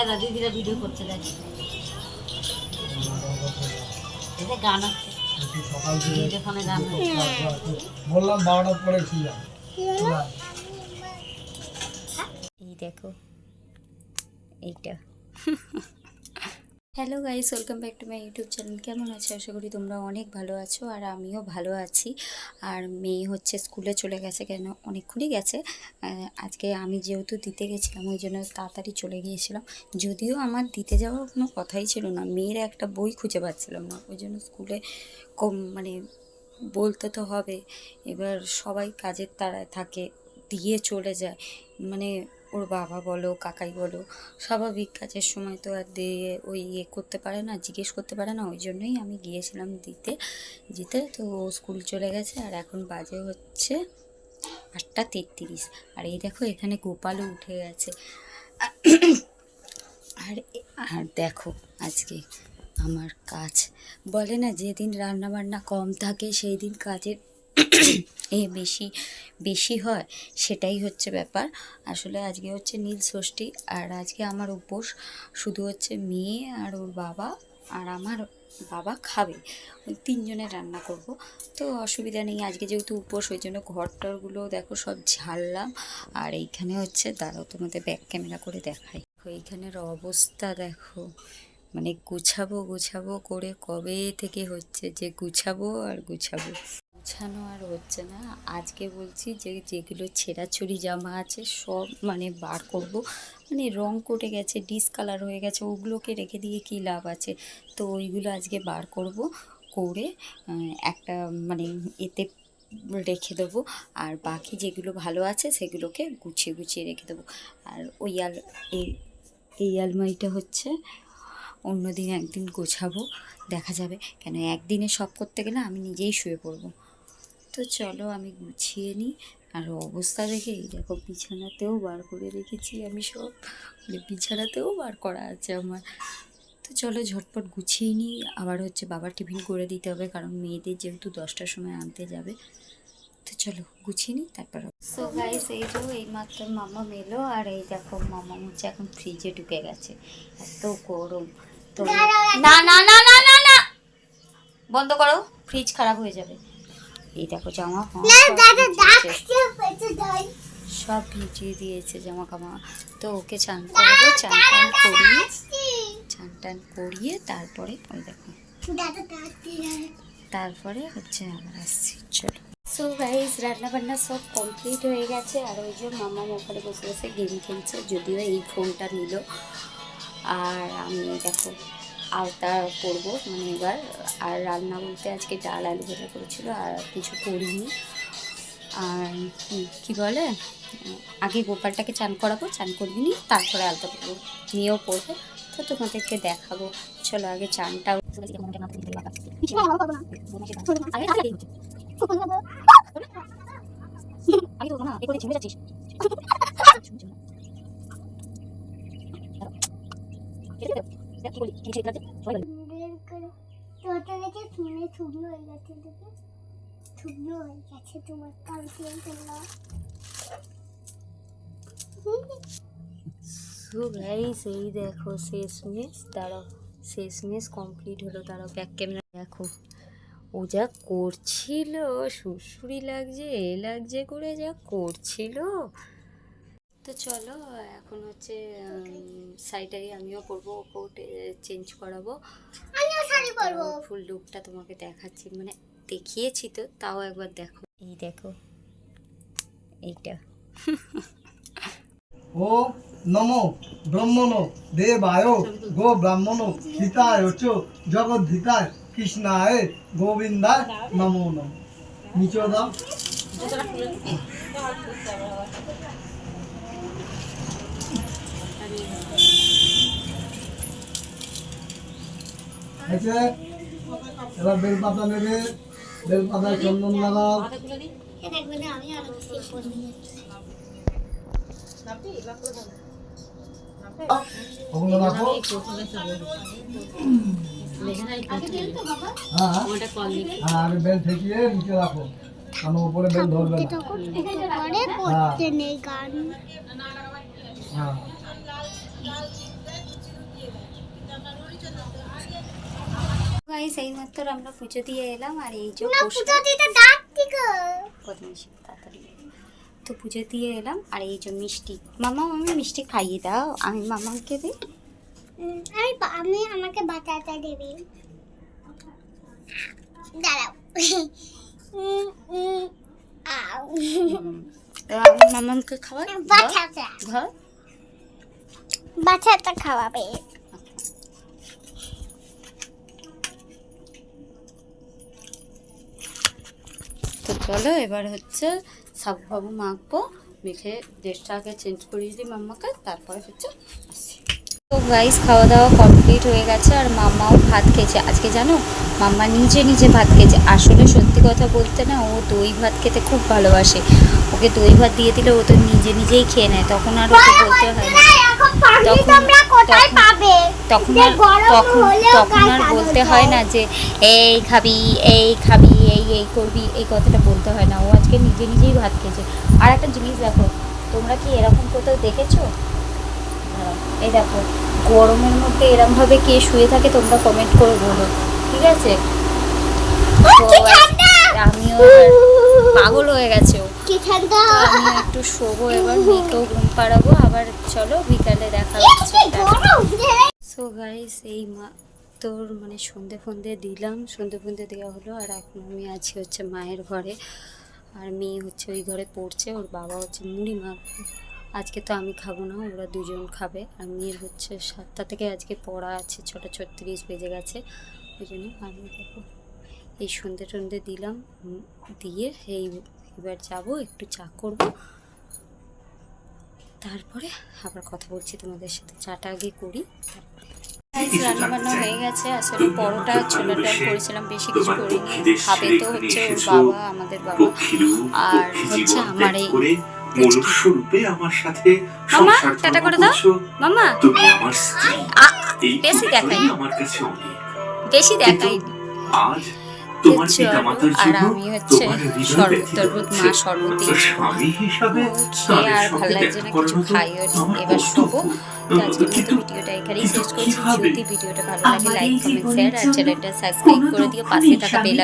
এদা দিদিরা ভিডিও করছে দেখ। গান আছে। বললাম বারোটার পরে এই দেখো। এইটা। Hello guys welcome back to my YouTube channel কেমন আছো? আশা করি তোমরা অনেক ভালো আছো আর আমিও ভালো আছি। আর মেয়ে হচ্ছে স্কুলে চলে গেছে কেন? অনেকক্ষণই গেছে। আজকে আমি যেহেতু দিতে গেছিলাম, ওই জন্য তাড়াতাড়ি চলে গিয়েছিলাম। যদিও আমার দিতে যাওয়ার কোনো কথাই ছিল না। মেয়ের একটা বই খুঁজে পাচ্ছিলাম না। ওই জন্য স্কুলে কম মানে বলতে তো হবে। এবার সবাই কাজের তাড়ায় থাকে, দিয়ে চলে যায়। মানে ওর বাবা বলো, কাকাই বলো, স্বাভাবিক কাজের সময় তো আর দিয়ে ওই ইয়ে করতে পারে না, জিজ্ঞেস করতে পারে না, ওই জন্যই আমি গিয়েছিলাম দিতে দিতে তো ও স্কুল চলে গেছে আর এখন বাজে হচ্ছে আটটা তেত্রিশ। আর এই দেখো এখানে গোপালও উঠে গেছে। আর আর দেখো আজকে আমার কাজ। বলে না, যেদিন রান্না বান্না কম থাকে সেই দিন কাজের এ বেশি বেশি হয় সেটাই হচ্ছে ব্যাপার। আসলে আজকে হচ্ছে নীল ষষ্ঠী আর আজকে আমার উপোস শুধু হচ্ছে মেয়ে আর ওর বাবা আর আমার বাবা খাবে। ওই তিনজনের রান্না করব। তো অসুবিধা নেই আজকে যেহেতু উপোস ওই জন্য ঘর টরগুলো দেখো সব ঝাড়লাম। আর এইখানে হচ্ছে দাঁড়াও তোমাদের ব্যাক ক্যামেরা করে দেখাই। দেখো, এইখানের অবস্থা দেখো। মানে গুছাবো গুছাবো করে কবে থেকে হচ্ছে যে গুছাবো আর গুছাবো। গুছানো আর হচ্ছে না। আজকে বলছি যে, যেগুলো ছেঁড়াছুড়ি জামা আছে, সব মানে বার করব। মানে রং কটে গেছে ডিসকালার হয়ে গেছে, ওগুলোকে রেখে দিয়ে কী লাভ আছে? তো ওইগুলো আজকে বার করব, করে একটা মানে এতে রেখে দেবো। আর বাকি যেগুলো ভালো আছে, সেগুলোকে গুছিয়ে গুছিয়ে রেখে দেবো। আর ওই আল, এই এই আলমারিটা হচ্ছে, অন্যদিন একদিন গোছাবো, দেখা যাবে। কেন, একদিনে সব করতে গেলে আমি নিজেই শুয়ে পড়ব। তো চলো আমি গুছিয়ে নিই। আর অবস্থা দেখে এই দেখো বিছানাতেও বার করে রেখেছি আমি সব। মানে বিছানাতেও বার করা আছে আমার। তো চলো ঝটপট গুছিয়ে নিই। আবার হচ্ছে বাবার টিফিন করে দিতে হবে কারণ মেয়েদের যেহেতু দশটার সময় আনতে যাবে। তো চলো গুছিয়ে নিই, তারপর সো গাইস এই যে এই মাত্র মামা মেলো আর এই দেখো মামা হচ্ছে এখন ফ্রিজে ঢুকে গেছে। এত গরম। তো না না না না না না! বন্ধ করো ফ্রিজ খারাপ হয়ে যাবে। এই দেখো জামা কাপড় সব। ভিজিয়ে দিয়েছে। জামা কাপড়। তো ওকে চান করাবো চান টান করিয়ে চান টান করিয়ে তারপরে ওই দেখো। তারপরে হচ্ছে আবার আসছি চলো। সো গাইজ রান্না বান্না সব কমপ্লিট হয়ে গেছে। আর ওই যে মামা ওখানে বসে বসে গেম খেলছে যদিও এই ফোনটা নিল। আর আমি দেখো আলতা করব মানে এবার। আর রান্না বলতে আজকে ডাল আলু ভাজা করেছিল, আর কিছু করিনি। আর কি- বলে? আগে গোপালটাকে চান করাবো, চান করবি নি তারপরে আলতা করব। নিয়েও পড়বে তো তোমাদেরকে দেখাবো। চলো আগে চানটাও বের করে তোটা নাকি ফোনে থুবলো হয়ে গেছে দেখি। থুবলো হয়ে গেছে তোমার কাল দিয়ে সো গাইস এই দেখো শেষমেশ দাঁড়াও শেষমেশ কমপ্লিট হলো দাঁড়াও ব্যাক ক্যামেরা দেখো। ও যা করছিল সুরসুরি লাগছে এ লাগছে করে যা করছিল। তো চলো এখন হচ্ছে শাড়িটাই আমিও পরবো ওকে চেঞ্জ করাবো। আমিও শাড়ি পরবো। ফুল লুকটা তোমাকে দেখাচ্ছি মানে দেখিয়েছি তো তাও একবার দেখো। এই দেখো এইটা। ও নম ব্রহ্মণ দেবায় গো ব্রাহ্মণ হিতায় চ জগদ্ধিতায় কৃষ্ণায় গোবিন্দায় নমো নম। নিচে দাও। আছে এবার বেলপাতা নেবে। বেলপাতায় চন্দন লাগাও। আমি ওগুলো রাখো। হ্যাঁ। হ্যাঁ আগে বেল ঠেকিয়ে নিচে রাখো। কারণ উপরে বেল ধরবে না। হ্যাঁ। এই মাত্র আমরা পুজো দিয়ে এলাম আর এই যে পুজো দিতে ডাকতি গো। তাড়াতাড়ি। তো পুজো দিয়ে এলাম আর এই যে মিষ্টি। মামা আমি মিষ্টি খাইয়ে দাও আমি মামাকে দিই। আমি আমি আমাকে বাটাটা দেবে। দাঁড়াও। মামাকে খাওয়াই? ঘর? বাচ্চাটা বাচ্চাটা খাওয়াবে। চলো এবার হচ্ছে সাবু ফাবু মাখবো মেখে ড্রেসটা আগে চেঞ্জ করিয়ে দিই মাম্মাকে তারপরে হচ্ছে আসি। তো গাইস খাওয়া দাওয়া কমপ্লিট হয়ে গেছে আর মাম্মাও ভাত খেয়েছে। আজকে জানো মাম্মা নিজে নিজে ভাত খেয়েছে। আসলে সত্যি কথা বলতে না ও দই ভাত খেতে খুব ভালোবাসে। ওকে দই ভাত দিয়ে দিলে ও তো নিজে নিজেই খেয়ে নেয় তখন আর ওকে বলতে হয় না। তখন- তখন- আর তখন তখন আর বলতে হয় না যে এই খাবি এই খাবি এই এই করবি এই কথাটা বলতে হয় না। ও আজকে নিজে নিজেই ভাত খেয়েছে। আর একটা জিনিস দেখো তোমরা কি এরকম কোথাও দেখেছ? এই দেখো গরমের মধ্যে এরম ভাবে কে শুয়ে থাকে তোমরা কমেন্ট করে বলো ঠিক আছে? তো আমিও পাগল হয়ে গেছে। ও আমি একটু শোবো এবার মেয়েকেও ঘুম পাড়াবো আবার চলো বিকালে দেখা হচ্ছে। সো গাইস এই মা তোর মানে সন্ধে ফন্ধে দিলাম। সন্ধে ফন্ধে দেওয়া হলো আর এখন আমি আছি হচ্ছে মায়ের ঘরে। আর মেয়ে হচ্ছে ওই ঘরে পড়ছে, ওর বাবা হচ্ছে মুড়ি মাখবে। আজকে তো আমি খাব না, ওরা দুজন খাবে। আর মেয়ের হচ্ছে সাতটা থেকে আজকে পড়া আছে, ছটা ছত্রিশ বেজে গেছে। ওই জন্য আমি দেখো এই সন্ধে টন্ধে দিলাম দিয়ে এই এবার যাব, একটু চা করব। তারপরে আবার কথা বলছি তোমাদের সাথে। চাটা আগে করি রান্না বান্না হয়ে গেছে আসলে পরোটা ছোলার ডাল করেছিলাম বেশি কিছু করিনি। খাবে তো হচ্ছে ওর বাবা আমাদের বাবা। আর হচ্ছে আমার এই মনুষ্যরূপে আমার সাথে সংসার টাটা করে দাও। মামা তুমি আমার স্ত্রী। বেশি দেখাই। আমার কাছে অনেক। বেশি দেখাই আজ তোমার পিতা মাতার আর জন্য আমি হচ্ছে তোমার হৃদয় ব্যথিত হচ্ছে। মা স্বামী হিসাবে তাদের আর সঙ্গে ভালো লাগছে দেখা না করানো কিছু তো আমার কর্তব্য। তো কিন্তু- ভিডিওটা এখানেই শেষ করছি। কীভাবে যদি ভালো লাগে আমার লাইক এই কমেন্ট জীবনের শেয়ার আর জন্য চ্যানেলটা সাবস্ক্রাইব কোনো করে দিও। দুঃখ পাশে নেই